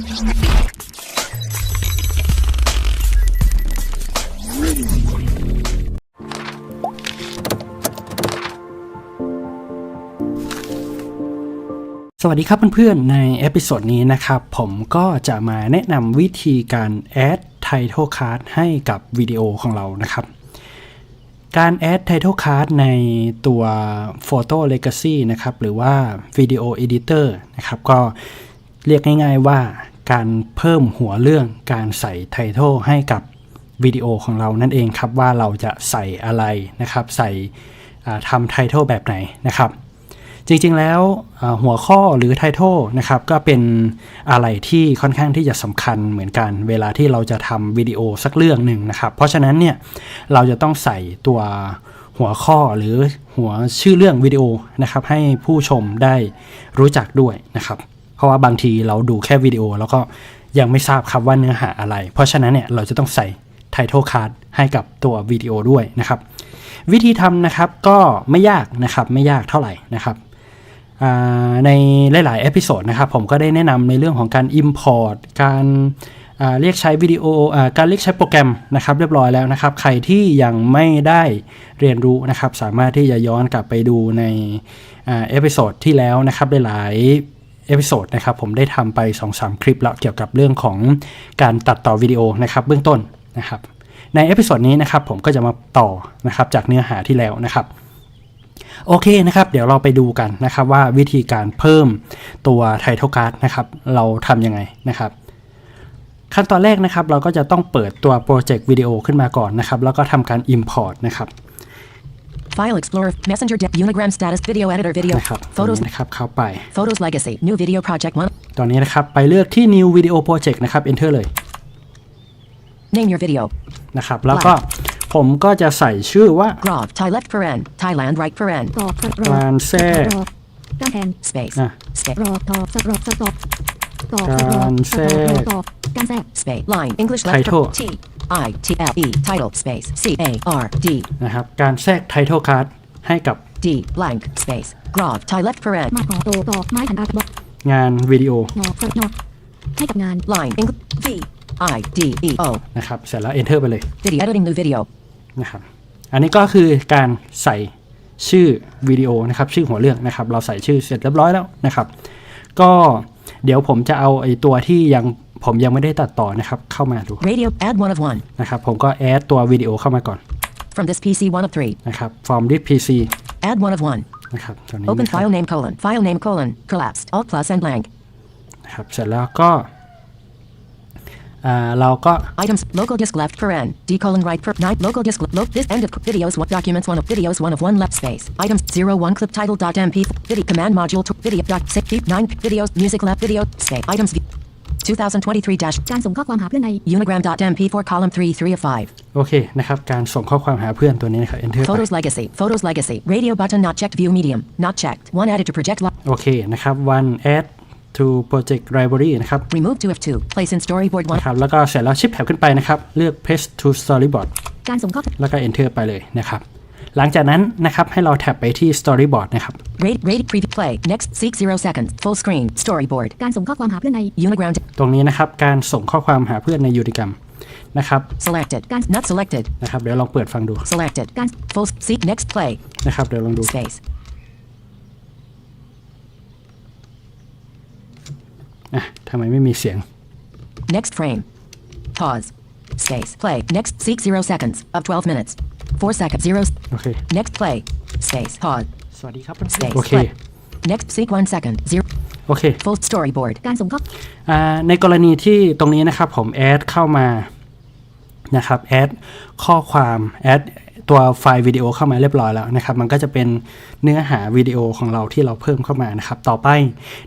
สวัสดีครับเพื่อนๆ ในเอพิโซดนี้นะครับ ผมก็จะมาแนะนำวิธีการ add title card ให้กับวิดีโอของเรานะครับ การ add title card ในตัว Photo Legacy นะครับ หรือว่า Video Editor นะครับ ก็เรียกง่ายๆว่า การเพิ่มหัวเรื่องการใส่ title ให้กับวิดีโอของเรานั่นเองครับว่าเราจะใส่อะไรนะครับ ใส่ทำ title แบบไหนนะครับ จริงๆแล้วหัวข้อหรือไททอลนะครับก็เป็นอะไรที่ค่อนข้างที่จะสำคัญเหมือนกันเวลาที่เราจะทำวิดีโอสักเรื่องหนึ่งนะครับ เพราะฉะนั้นเนี่ยเราจะต้องใส่ตัวหัวข้อหรือหัวชื่อเรื่องวิดีโอนะครับให้ผู้ชมได้รู้จักด้วยนะครับ เพราะว่าบางทีเราดูแค่วิดีโอ แล้วก็ยังไม่ทราบครับว่าเนื้อหาอะไร เพราะฉะนั้นเนี่ยเราจะต้องใส่ไททอลคาร์ดให้กับตัววิดีโอด้วยนะครับ วิธีทำนะครับก็ไม่ยากนะครับไม่ยากเท่าไหร่นะครับในหลาย ๆ เอพิโซดนะครับผมก็ได้แนะนำในเรื่องของการ Import การเรียกใช้วิดีโออการเรียกใช้โปรแกรมนะครับ เรียบร้อยแล้วนะครับ ใครที่ยังไม่ได้เรียนรู้นะครับ สามารถที่จะย้อนกลับไปดูในอ่าเอพิโซดที่แล้วนะครับหลายๆ เอพิโซดนะครับผมได้ทำไป 2-3 คลิปแล้วเกี่ยวกับเรื่องของการตัดต่อวิดีโอนะครับเบื้องต้นนะครับในเอพิโซดนี้นะครับผมก็จะมาต่อนะครับจากเนื้อหาที่แล้วนะครับโอเคนะครับ เดี๋ยวเราไปดูกันนะครับว่าวิธีการเพิ่มตัว Title Card นะครับเราทำยังไงนะครับ ขั้นตอนแรกนะครับเราก็จะต้องเปิดตัวโปรเจกต์วิดีโอขึ้นมาก่อนนะครับ แล้วก็ทำการ Import นะครับ File Explorer, Messenger, Dip, Unigram Status, Video Editor, Video, นะครับตรง Photos, นี้นะครับเข้าไป Photos Legacy, New Video Project 1. ตอนนี้นะครับ ไปเลือกที่ New Video Project นะครับ Enter เลย Name your video. นะครับ แล้วก็ผมก็จะใส่ชื่อว่า Grov, Thai left paren, Thailand right paren, รอบรอบการแทรกรอบด้านแทน space, อะ space, รอบตอบสรอบสรอบตอบการแทรกตอบการแทรก space, line, English left Title. T, I, T, L, E, title, space, C, A, R, D, นะครับ การแทรก Title Card ให้กับ D, blank, space, Grov, Thai left paren, มาขอโตตอบไม้หันอาร์ตบอกงานวิดีโอหนอกสดหนอกให้กับงาน line, English, V, I, D, E, O, นะครับ เสร็จแล้ว Enter ไปเลย video editing new video, นะครับ อันนี้ก็คือการใส่ชื่อวิดีโอนะครับ ชื่อหัวเรื่องนะครับ เราใส่ชื่อเสร็จเรียบร้อยแล้วนะครับ ก็เดี๋ยวผมจะเอาไอ้ตัวที่ยัง ผมยังไม่ได้ตัดต่อนะครับ เข้ามาดู radio, add one of one, นะครับ ผมก็แอดตัววิดีโอเข้ามาก่อน from this PC one of three, นะครับ from this PC add one of one, นะครับตัวนี้ open นะครับ file name colon, file name colon, collapsed, alt plus and blank, นะครับ เสร็จแล้วก็อ่าเราก็ Items local disk left paren d colon right per nine local disk lo, this end of videos what documents one of videos one of one left space items zero one clip title dot mp video command module to video dot six keep nine videos music left video space items 2023 dash การส่งข้อความหาเพื่อนใน unigram dot mp4 column 3 3 of 5โอเคนะครับ การส่งข้อความหาเพื่อนตัวนี้นะครับ enter ไป photos legacy photos legacy radio button not checked view medium not checked one added to project lo- โอเคนะครับ one add to project library นะครับ remove to f2 place in storyboard one นะครับแล้วก็เสร็จแล้วชิปแถบขึ้นไปนะครับ เลือก paste to storyboard การส่งข้อแล้วก็ enter ไปเลยนะครับ หลังจากนั้นนะครับให้เราแท็บไปที่ storyboard นะครับ rate rate preview play next seek zero seconds full screen storyboard การส่งข้อความหาเพื่อนใน unigram ตรงนี้นะครับการส่งข้อความหาเพื่อนในยูนิกรรมนะครับ selected not selected นะครับเดี๋ยวลองเปิดฟังดู Selected. Full seek next play. นะครับเดี๋ยวลองดู Space. อะทำไมไม่มีเสียง Next frame. Pause. Space. Play. Next seek zero seconds of 12 minutes. Four seconds. Zero. โอเค Next play. Space. Pause. สวัสดีครับเพื่อน Space. ๆโอเค Play. Next seek one second. Zero. โอเค Full storyboard. การส่งข้ออ่าในกรณีที่ตรงนี้นะครับผมแอดเข้ามานะครับแอดข้อความแอดตัวไฟล์วิดีโอเข้ามาเรียบร้อยแล้วนะครับ มันก็จะเป็นเนื้อหาวิดีโอของเราที่เราเพิ่มเข้ามานะครับ ต่อไป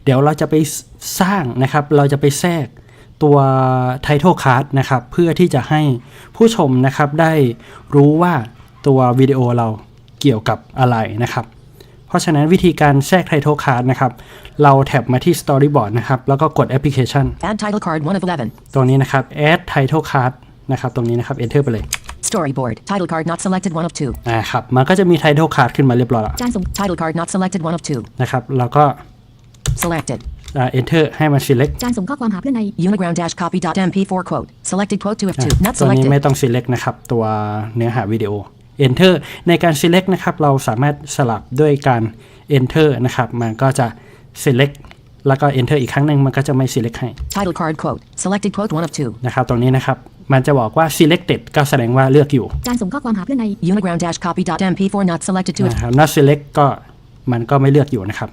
เดี๋ยวเราจะไปสร้างนะครับ เราจะไปแทรก ตัว Title Card นะครับ เพื่อที่จะให้ผู้ชมนะครับได้รู้ว่าตัววิดีโอเราเกี่ยวกับอะไรนะครับ เพราะฉะนั้นวิธีการแทรก Title Card นะครับ เราแท็บมาที่ Storyboard นะครับ แล้วก็กด Application Add title card 1 of 11. ตรงนี้นะครับ Add Title Card นะครับ ตรงนี้นะครับ Enter ไปเลย Storyboard. Title card not selected 1 of 2. อ่าครับมันก็จะมี Title Card ขึ้นมาเรียบร้อยแล้วการส่ง Title card not selected 1 of 2. นะครับแล้วก็ Selected. อ่า enter ให้มัน select การส่งข้อความหาเพื่อนใน Uniground dash copy dot MP4 quote. Selected quote to อะ F2. Not ตัวนี้ selected. ไม่ต้อง select นะครับ ตัวเนื้อหาวิดีโอ enter ในการ select นะครับ เราสามารถสลับด้วยการ enter นะครับ มันก็จะ select แล้วก็ enter อีกครั้งหนึ่งมันก็จะไม่ select ให้ Title card quote. Selected quote one of two. นะครับ ตรงนี้นะครับ มันจะบอกว่า selected ก็แสดงว่าเลือกอยู่การส่งข้อความหาเพื่อนใน Uniground dash copy dot MP4 not selected to F2. นะครับ not select ก็มันก็ไม่เลือกอยู่นะครับ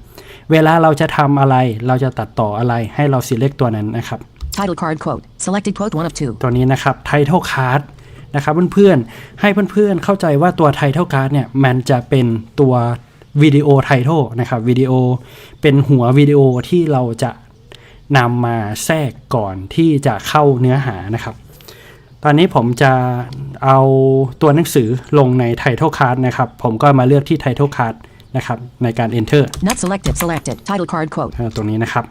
เวลาเราจะทำอะไร เราจะตัดต่ออะไรให้เรา select ตัวนั้นนะครับ Title card quote. Selected quote one of two. ตัวนี้นะครับ title card นะครับเพื่อนๆ ให้เพื่อนๆ เข้าใจว่าตัว title card เนี่ยมันจะเป็นตัววิดีโอ title นะครับวิดีโอเป็นหัววิดีโอที่เราจะนำมาแทรกก่อนที่จะเข้าเนื้อหานะครับ ตอนนี้ผมจะเอาตัวหนังสือลงใน title card นะครับ ผมก็มาเลือกที่ title card นะครับในการ enter Not selected. Selected. Title card quote. อ่าตรงนี้นะครับ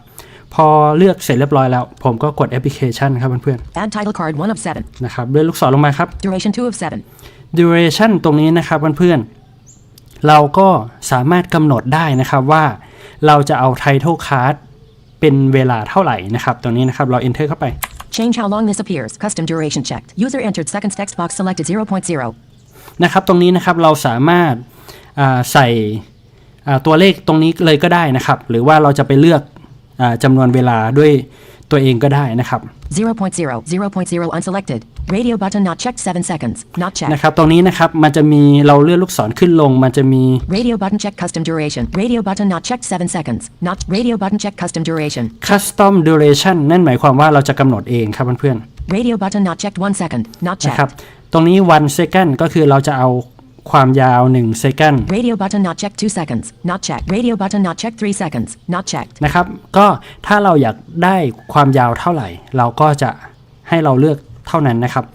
พอเลือกเสร็จเรียบร้อยแล้ว ผมก็กดแอปพลิเคชันครับเพื่อน Add title card one of seven. ๆนะครับเลื่อนลูกศรลงมาครับ Duration two of seven. duration ตรงนี้นะครับเพื่อนๆเราก็สามารถกำหนดได้นะครับว่าเราจะเอา title card เป็นเวลาเท่าไหร่นะครับ ตรงนี้นะครับเรา enter เข้าไป Change how long this appears. Custom duration checked. User entered seconds text box selected 0.0. นะครับ ตรงนี้นะครับเราสามารถอ่า ใส่อ่าตัวเลขตรงนี้เลยก็ได้นะครับ หรือว่าเราจะไปเลือกอาจำนวนเวลาด้วยตัวเองก็ได้นะครับ 0.0. 0.0 unselected. Radio button not checked 7 seconds. Not checked. นะครับ ตรงนี้นะครับ มันจะมีเราเลื่อนลูกศรขึ้นลง มันจะมี Radio button check custom duration. Radio button not checked 7 seconds. Not radio button check custom duration. custom duration นั่นหมายความว่าเราจะกำหนดเองครับเพื่อนๆ Radio button not checked 1 second. Not นะครับ checked. ตรงนี้ one second ก็คือเราจะเอา ความยาว 1 second Radio button not checked 2 seconds. Not checked. Radio button not checked 3 seconds. Not checked. นะครับ ก็ถ้าเราอยากได้ความยาวเท่าไหร่ เราก็จะให้เราเลือกเท่านั้นนะครับ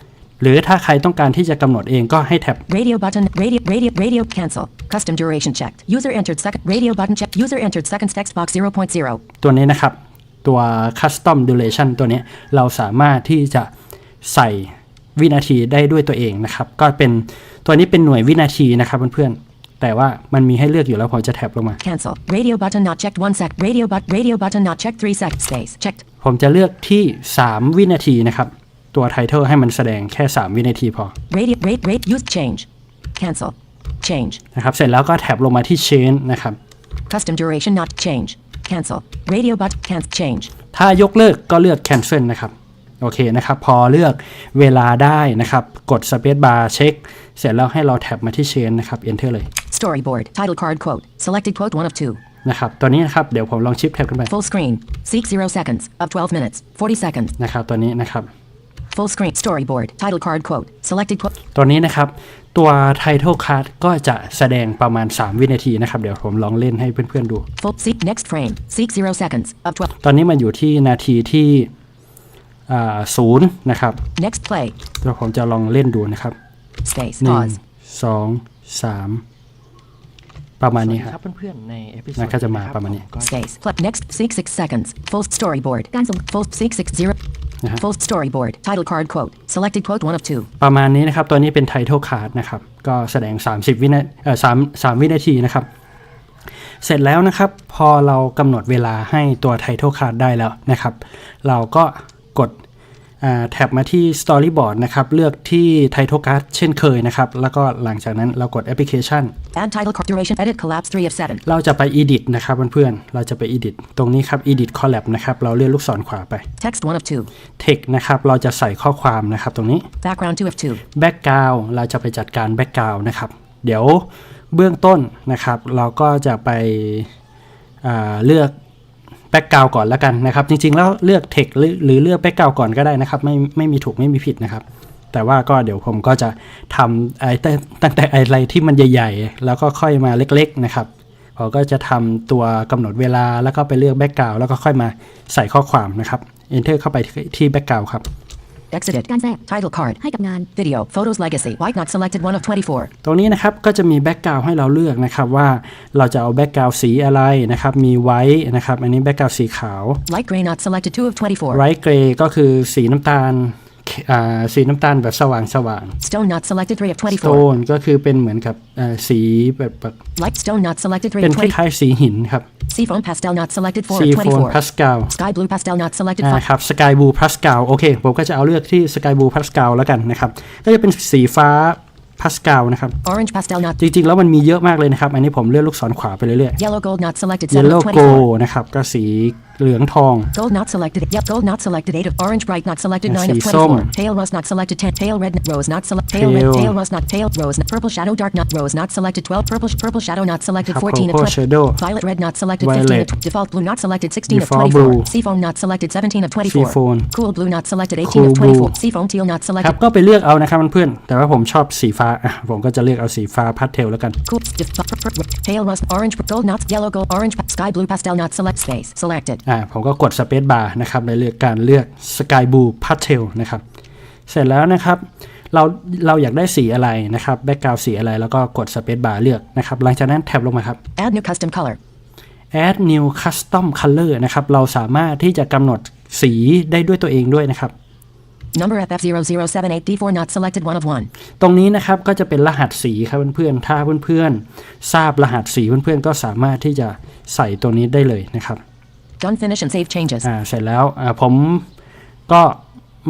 หรือถ้าใครต้องการที่จะกำหนดเองก็ให้แท็บ Radio button. Radio. Radio. Radio. Cancel. Custom duration checked. User entered second. Radio button checked. User entered seconds text box 0.0. ตัวนี้นะครับ ตัว custom duration ตัวนี้เราสามารถที่จะใส่วินาทีได้ด้วยตัวเองนะครับ ก็เป็น ตัวนี้เป็นหน่วยวินาทีนะครับเพื่อนๆแต่ว่ามันมีให้เลือกอยู่แล้วผมจะแท็บลงมา Cancel. Radio button not checked 1 sec. Radio but. Radio button not checked 3 sec. Space. Checked. ผมจะเลือกที่ 3 วินาทีนะครับ ตัว title ให้มันแสดงแค่ 3 วินาทีพอ Radio. Rate. Rate. Use. Change. Cancel. Change. นะครับเสร็จแล้วก็แท็บลงมาที่ change นะครับ Custom duration not change. Cancel. Radio but. Can't change. ถ้ายกเลิกก็เลือก cancel นะครับ โอเคนะครับ พอเลือกเวลาได้นะครับ กด space bar เช็ค เสร็จแล้วให้เราแท็บมาที่ change นะครับ enter เลย Storyboard. Title card quote. Selected quote 1 of 2. นะครับ ตัวนี้นะครับ เดี๋ยวผมลองชิปแท็บขึ้นไป Full screen. Seek 0 seconds. Of 12 minutes. 40 seconds. นะครับ ตัวนี้นะครับ Full screen. Storyboard. Title card quote. Selected quote. ตัวนี้นะครับ ตัว title card ก็จะแสดงประมาณ 3 วินาทีนะครับ เดี๋ยวผมลองเล่นให้เพื่อนๆดู Full. Seek. Next frame. Seek 0 seconds. Of 12. ตอนนี้มันอยู่ที่นาทีที่อ่า ศูนย์นะครับ Next play. เดี๋ยวผมจะลองเล่นดูนะครับ Space. หนึ่ง Pause. สองสามประมาณนี้ครับเพื่อนๆในเอพิโซดมันก็จะมาประมาณนี้ Space. Play. Next. Seek 6 seconds. Full storyboard. การส่ง Full. Seek 6 0. Uh-huh. Full storyboard. Title card quote. Selected quote 1 of 2. ประมาณนี้นะครับ ตัวนี้เป็น title card นะครับ ก็แสดง 30 วินาเอ่อ3 3วินาทีนะครับ เสร็จแล้วนะครับ พอเรากำหนดเวลาให้ตัว title card ได้แล้วนะครับ เราก็ กดอ่าแท็บมาที่ storyboard นะครับ เลือกที่ title card เช่นเคยนะครับ แล้วก็หลังจากนั้นเรากด application Add title card duration. Edit collapse 3 of 7. เราจะไป edit นะครับเพื่อนๆ เราจะไป edit ตรงนี้ครับ edit collab นะครับ เราเลื่อนลูกศรขวาไป Text 1 of 2. text นะครับ เราจะใส่ข้อความนะครับตรงนี้ Background 2 of 2. background เราจะไปจัดการ background นะครับ เดี๋ยวเบื้องต้นนะครับ เราก็จะไปอ่าเลือก แบ็กกราวก่อนแล้วกันนะครับ จริงๆ แล้วเลือกเทคหรือเลือกแบ็กกราวก่อนก็ได้นะครับ ไม่ไม่มีถูกไม่มีผิดนะครับ แต่ว่าก็เดี๋ยวผมก็จะทำไอ้ตั้งแต่อะไรที่มันใหญ่ ๆ แล้วก็ค่อยมาเล็กๆนะครับผมก็จะทำตัวกำหนดเวลาแล้วก็ไปเลือกแบ็กกราวแล้วก็ค่อยมาใส่ข้อความนะครับ enter เข้าไปที่แบ็กกราวครับ Exited. การแทรก Title card. ให้กับงาน Video. Photos legacy. White not selected 1 of 24. ตรงนี้นะครับก็จะมีแบ็กกราวให้เราเลือกนะครับว่าเราจะเอาแบ็กกราวสีอะไรนะครับมีไว้นะครับอันนี้แบ็กกราวสีขาว Light gray not selected 2 of 24. ไรท์เกรย์ก็คือสีน้ำตาลอ่า สีน้ำตาลแบบสว่างสว่าง Stone not selected 3 of โท 24. นก็คือเป็นเหมือนกับอ่าสีแบบแบบ Light stone not selected 3เป็น of ค 20. ล้ายๆสีหินครับ Seafoam pastel not selected 4ซี of โฟน 24. พาสกาล Sky blue pastel not selected อ่า 5. ครับสกายบูพาสกาลโอเค ผมก็จะเอาเลือกที่สกายบูพาสกาลแล้วกันนะครับ ก็จะเป็นสีฟ้าพาสกาลนะครับ Orange pastel not. จริง ๆ แล้วมันมีเยอะมากเลยนะครับ อันนี้ผมเลื่อนลูกศรขวาไปเรื่อย Yellow gold not selected ๆ7 Yellow of 24. Gold นะครับ ก็สี เหลืองทอง Gold not selected. Yep, gold not selected. 8 of orange bright not selected. 9 of สีส้ม 24. Pale rose not selected. 10. Pale red rose not selected. Pale red. Pale. Pale rose not. Pale rose. not- Purple shadow dark not rose not selected. 12. Purple purple shadow not selected. ครับ 14 of Cocoa 20. Shadow Violet red not selected. 15 Violet. of tw- default blue not selected. 16 of Default 24. blue. Seafoam not selected. 17 of 24. Seafoam. Cool blue not selected. 18 Cool of 24. blue. Seafoam teal not ครั selected. บ ก็ไปเลือกเอานะครับเพื่อนๆแต่ว่าผมชอบสีฟ้า อ่ะ ผมก็จะเลือกเอาสีฟ้าพาสเทลแล้วกัน Cool. def- pur- pur- pur- Pale rose. Orange. Gold not. Yellow gold. Orange. pa- Sky blue pastel not select. Space. Selected. อ่ ่ะาผมก็กด Space Bar นะครับในเลือกการเลือก Sky Blue Pastel นะครับ เสร็จแล้วนะครับ เราเราอยากได้สีอะไรนะครับแบ็กกราวสีอะไรแล้วก็กด Space Bar เลือกนะครับ หลังจากนั้นแท็บลงมาครับ Add new custom color. Add New Custom Color นะครับ เราสามารถที่จะกำหนดสีได้ด้วยตัวเองด้วยนะครับ Number FF0078D4 not selected. 1 of 1. ตรงนี้นะครับก็จะเป็นรหัสสีครับเพื่อนๆ ถ้าเพื่อนๆ ทราบรหัสสีเพื่อนๆ ก็สามารถที่จะใส่ตัวนี้ได้เลยนะครับ Done. Finish and save changes. อ่าเสร็จแล้วอ่าผมก็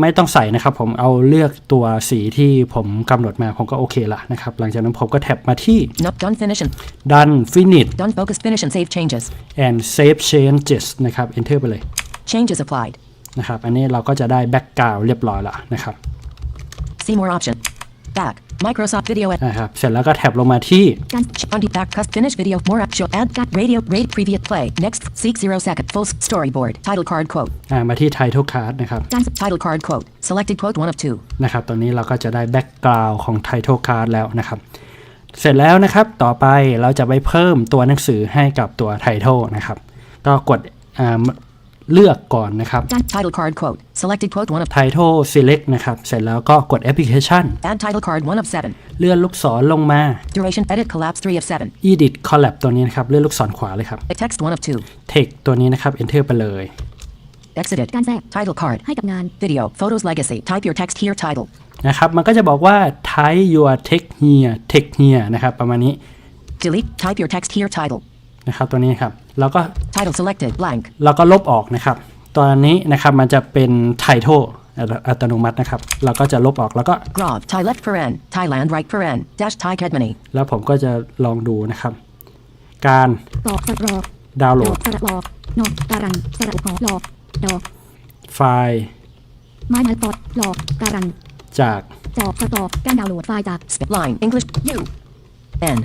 ไม่ต้องใส่นะครับผมเอาเลือกตัวสีที่ผมกำหนดมาผมก็โอเคละนะครับ หลังจากนั้นผมก็แท็บมาที่ Nope. Done. Finish and done finish done. Focus. Finish and save changes. and save changes นะครับ enter ไปเลย Changes applied. นะครับ อันนี้เราก็จะได้แบ็กกราวเรียบร้อยละนะครับ See more option. Back. Microsoft Video at นะครับ เสร็จแล้วก็แท็บลงมาที่การ Undo back. Cust. Finish video. More app. Show. Add. Got radio. Rate. Previous play. Next. Seek zero second. Full s- storyboard. Title card quote. อ่ามาที่ title card นะครับการ Title card quote. Selected quote. One of two. นะครับตอนนี้เราก็จะได้แบ็กกราวของ Title Card แล้วนะครับ เสร็จแล้วนะครับ ต่อไปเราจะไปเพิ่มตัวหนังสือให้กับตัว Title นะครับ ก็กดอ่า เลือกก่อนนะครับ Title card quote. Selected quote. One of. Title Select นะครับ เสร็จแล้วก็กด Application Add title card. One of seven. เลื่อนลูกศรลงมา Duration. Edit. Collapse. Three of seven. Edit Collab ตัวนี้นะครับ เลื่อนลูกศรขวาเลยครับ Text. One of two. Text ตัวนี้นะครับ Enter ไปเลย Exited. การแทรก Title card. ให้กับงาน Video. Photos. Legacy. Type your text here. Title. นะครับ มันก็จะบอกว่า Type your text here text here นะครับ ประมาณนี้ Delete. Type your text here. Title. นะครับตัวนี้ครับแล้วก็ Title selected. Blank. เราก็ลบออกนะครับตอนนี้นะครับมันจะเป็น title อัตโนมัตินะครับ เราก็จะลบออกแล้วก็ Grov. Thai left paren. Thailand right paren. Dash Thai Kedmani. แล้วผมก็จะลองดูนะครับ การตอกสระรอดาวน์โหลดอดกสระลอกนอกการันสระอุปอลอกดอกไฟล์ไม้ไม้ตอดหลอกการันจากจอบสตอกการดาวน์โหลดไฟล์จาก Spit line. English. U. N.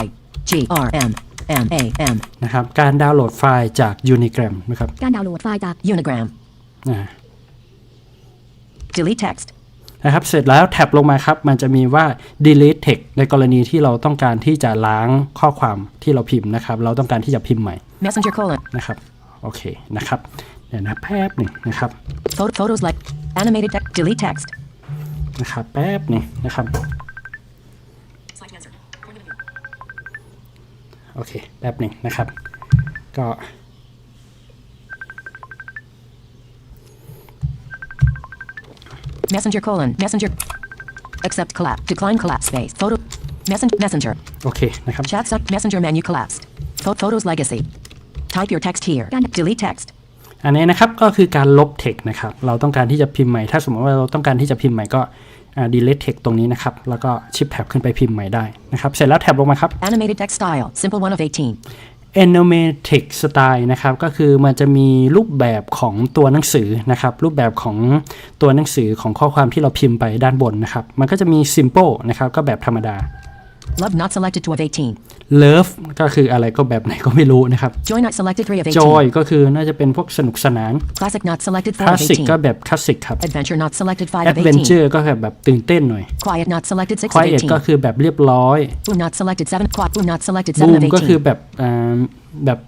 I. G. R. M. M. A. M. นะครับ การดาวน์โหลดไฟล์จาก Unigram นะครับ การดาวน์โหลดไฟล์จาก Unigram. อ่า Delete text. นะครับ เสร็จแล้วแท็บลงมาครับ มันจะมีว่า delete text ในกรณีที่เราต้องการที่จะล้างข้อความที่เราพิมพ์นะครับ เราต้องการที่จะพิมพ์ใหม่ Messenger colon. นะครับ โอเคนะครับ เดี๋ยวนะแป๊บหนึ่งนะครับ Photo, photos like animated text. Delete text. นะครับ แป๊บหนึ่งนะครับ อเคแป๊บหนึ่งนะครับ ก็ Messenger colon. Messenger. Accept collapse. Decline collapse space. Photo. Messenger. Messenger. โอเคนะครับ Chat sub. Messenger menu collapsed. Pho- photos legacy. Type your text here. Delete text. อันนี้นะครับก็คือการลบ text นะครับ เราต้องการที่จะพิมพ์ใหม่ ถ้าสมมติว่าเราต้องการที่จะพิมพ์ใหม่ก็อ่า delete text ตรงนี้นะครับ แล้วก็ชิปแท็บขึ้นไปพิมพ์ใหม่ได้นะครับ เสร็จแล้วแท็บลงมาครับ Animated text style. Simple one of 18. animatic style นะครับ ก็คือมันจะมีรูปแบบของตัวหนังสือนะครับ รูปแบบของตัวหนังสือของข้อความที่เราพิมพ์ไปด้านบนนะครับ มันก็จะมี simple นะครับ ก็แบบธรรมดา Love not selected to of 18. Love ก็คืออะไรก็แบบไหนก็ไม่รู้นะครับ Joy not selected 3 of 18. joy ก็คือน่าจะเป็นพวกสนุกสนาน Classic not selected 4 of classic ก็ 18. แบบคลาสสิกครับ Adventure not selected 5 of 18. adventure ก็แบบแบบตื่นเต้นหน่อย Quiet not selected 6 of quiet ก็ 18. คือแบบเรียบร้อย Boom not selected 7. Quad boom not selected 7บู of มก็คือ 18. แบบอ่าแบบ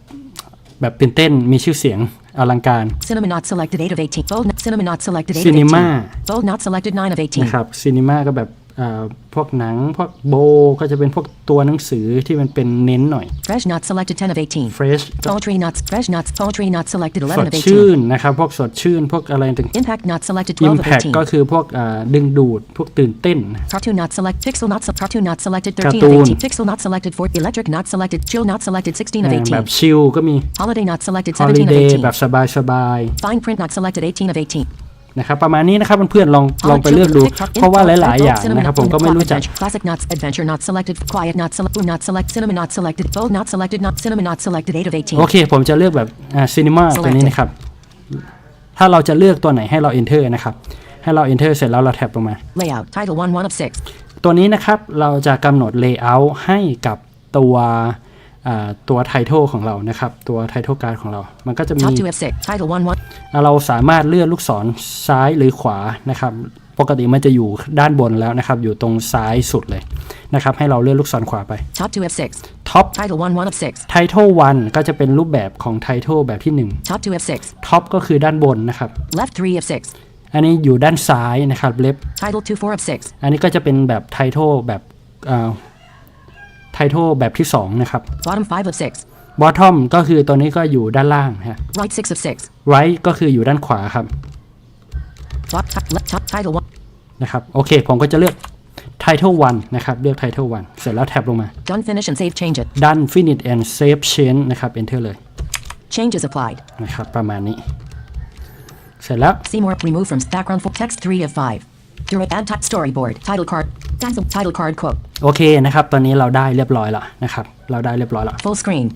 แบบตื่นเต้นมีชื่อเสียงอลังการ Cinema not selected 8 of 18. Bold not, cinema not selected 8 Cinema of 18. Bold not selected 9 of 18. นะครับซีนีมาก็แบบอ่า พวกหนังพวกโบก็จะเป็นพวกตัวหนังสือที่มันเป็นเน้นหน่อย Fresh not selected 10 of 18. fresh Poultry not fresh not poultry not selected ส11ด of ชื่ 18. นนะครับพวกสดชื่นพวกอะไรต่าง Impact not selected 12 of impact ก็ 18. คือพวกอ่าดึงดูดพวกตื่นเต้น Cartoon not select pixel not se- cartoon not selected 13 Cartoon. of 18. Pixel not selected 4 electric not selected chill not selected 16 of อ่าแบบ 18. ชิลก็มี Holiday not selected 17 of holiday 18. แบบสบายสบาย Fine print not selected 18 of 18. ๆนะครับประมาณนี้นะครับเพื่อนๆลองลองไปเลือกดู เพราะว่าหลายๆอย่างนะครับผมก็ไม่รู้จัก Classic not adventure not selected quiet not select not select cinema not selected bold not selected not cinema not selected 8 of 18. โอเค ผมจะเลือกแบบอ่าซีนีมาตัวนี้นะครับ ถ้าเราจะเลือกตัวไหนให้เรา enter นะครับ ให้เรา enter เสร็จแล้วเราแท็บลงมา Layout title 1 1 of 6. ตัวนี้นะครับเราจะกำหนด layout ให้กับตัวอ่า ตัว title ของเรานะครับ ตัว title card ของเรา มันก็จะมี Top 2 of 6. Title 1 1. เราสามารถเลื่อนลูกศรซ้ายหรือขวานะครับ ปกติมันจะอยู่ด้านบนแล้วนะครับ อยู่ตรงซ้ายสุดเลยนะครับ ให้เราเลื่อนลูกศรขวาไป Top 2 of 6. Top Title 1 1 of 6. Title 1 ก็จะเป็นรูปแบบของ Title แบบที่ Top 2 of 6. 1 Top ก็คือด้านบนนะครับ Left 3 of 6. อันนี้อยู่ด้านซ้ายนะครับ Left Title 2 4 of 6. อันนี้ก็จะเป็นแบบ Title แบบ อ่า Title แบบที่ 2 นะครับ Bottom 5 of 6. Bottom ก็คือตัวนี้ก็อยู่ด้านล่างฮะ Right 6 of 6. Right ก็คืออยู่ด้านขวาครับ Top, top, left, top title 1. นะครับโอเค ผมก็จะเลือก Title 1นะครับ เลือก Title 1เสร็จแล้วแท็บลงมา Done finish and save change it. Done Finish and Save Change นะครับ Enter เลย Changes applied. นะครับ ประมาณนี้ เสร็จแล้ว See more remove from background for text 3 of 5. Direct add type storyboard. Title card. การส่ง Title card quote. โอเคนะครับ ตอนนี้เราได้เรียบร้อยแล้วนะครับ เราได้เรียบร้อยแล้ว Full screen.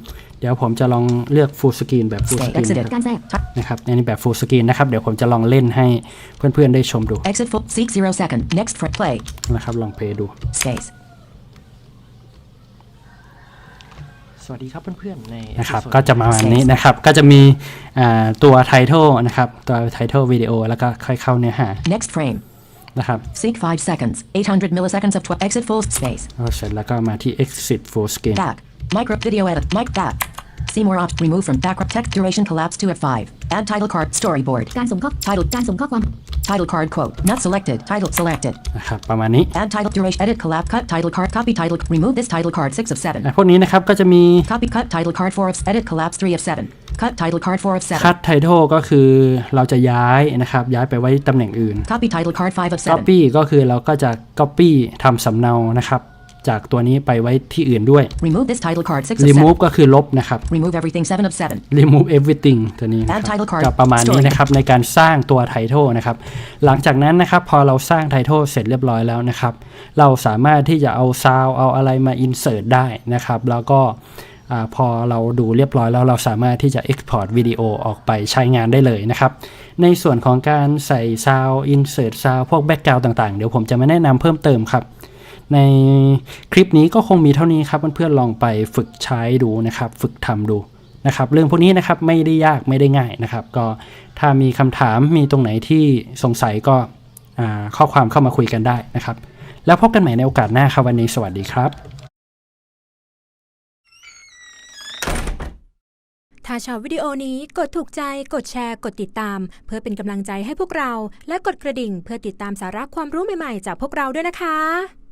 เดี๋ยวผมจะลองเลือก Full Screen แบบ Full Stay Screen exited. การแทรก Ti- นะครับอันนี้แบบ Full Screen นะครับ เดี๋ยวผมจะลองเล่นให้เพื่อนๆได้ชมดู Exit full. Seek 0 second. Next for play. นะครับ ลองเพลย์ดู Space. สวัสดีครับเพื่อนๆในนะครับก็จะมาวันนี้นะครับก็จะมีอ่าตัว Title นะครับตัว Title วิดีโอแล้วก็ค่อยเข้าเนื้อหา Next frame. นะครับ Seek 5 seconds. 800 milliseconds of 12. Exit full space. แล้วเสร็จแล้วก็มาที่ Exit Full Screen Back. Micro video edit. Mic back. See more opt. Remove from background text duration collapse 2 of 5. Add title card. Storyboard. การส่งข้อ Title. การส่งข้อความ Title card quote. Not selected. Title selected. นะครับประมาณนี้ Add title duration. Edit collapse. Cut title card. Copy title. Remove this title card 6 of 7. อะพวกนี้นะครับก็จะมี Copy cut title card 4 of edit collapse 3 of 7. Cut title card 4 of 7. Cut Title ก็คือเราจะย้ายนะครับ ย้ายไปไว้ตำแหน่งอื่น Copy title card 5 of 7. Copy ก็คือเราก็จะ Copy ทำสำเนานะครับ จากตัวนี้ไปไว้ที่อื่นด้วย Remove this title card 6 of 7. Remove ก็คือลบนะครับ Remove everything 7 of 7. remove everything ตัวนี้นะค Add รับ title card ก็ประมาณนี้ story นะครับในการสร้างตัว title นะครับ หลังจากนั้นนะครับพอเราสร้าง title เสร็จเรียบร้อยแล้วนะครับ เราสามารถที่จะเอา sound เอาอะไรมา insert ได้นะครับ แล้วก็อาพอเราดูเรียบร้อยแล้วเราสามารถที่จะ export วิดีโอออกไปใช้งานได้เลยนะครับ ในส่วนของการใส่ sound insert sound พวก background ต่างๆ เดี๋ยวผมจะมาแนะนำเพิ่มเติมครับ ในคลิปนี้ก็คงมีเท่านี้ครับเพื่อนๆลองไปฝึกใช้ดูนะครับ ฝึกทำดูนะครับเรื่องพวกนี้นะครับไม่ได้ยากไม่ได้ง่ายนะครับ ก็ถ้ามีคำถามมีตรงไหนที่สงสัยก็ข้อความเข้ามาคุยกันได้นะครับ แล้วพบกันใหม่ในโอกาสหน้าครับวันนี้สวัสดีครับ ถ้าชอบวิดีโอนี้กดถูกใจกดแชร์ กดติดตาม เพื่อเป็นกำลังใจให้พวกเรา และกดกระดิ่งเพื่อติดตามสาระความรู้ใหม่ๆ จากพวกเราด้วยนะคะ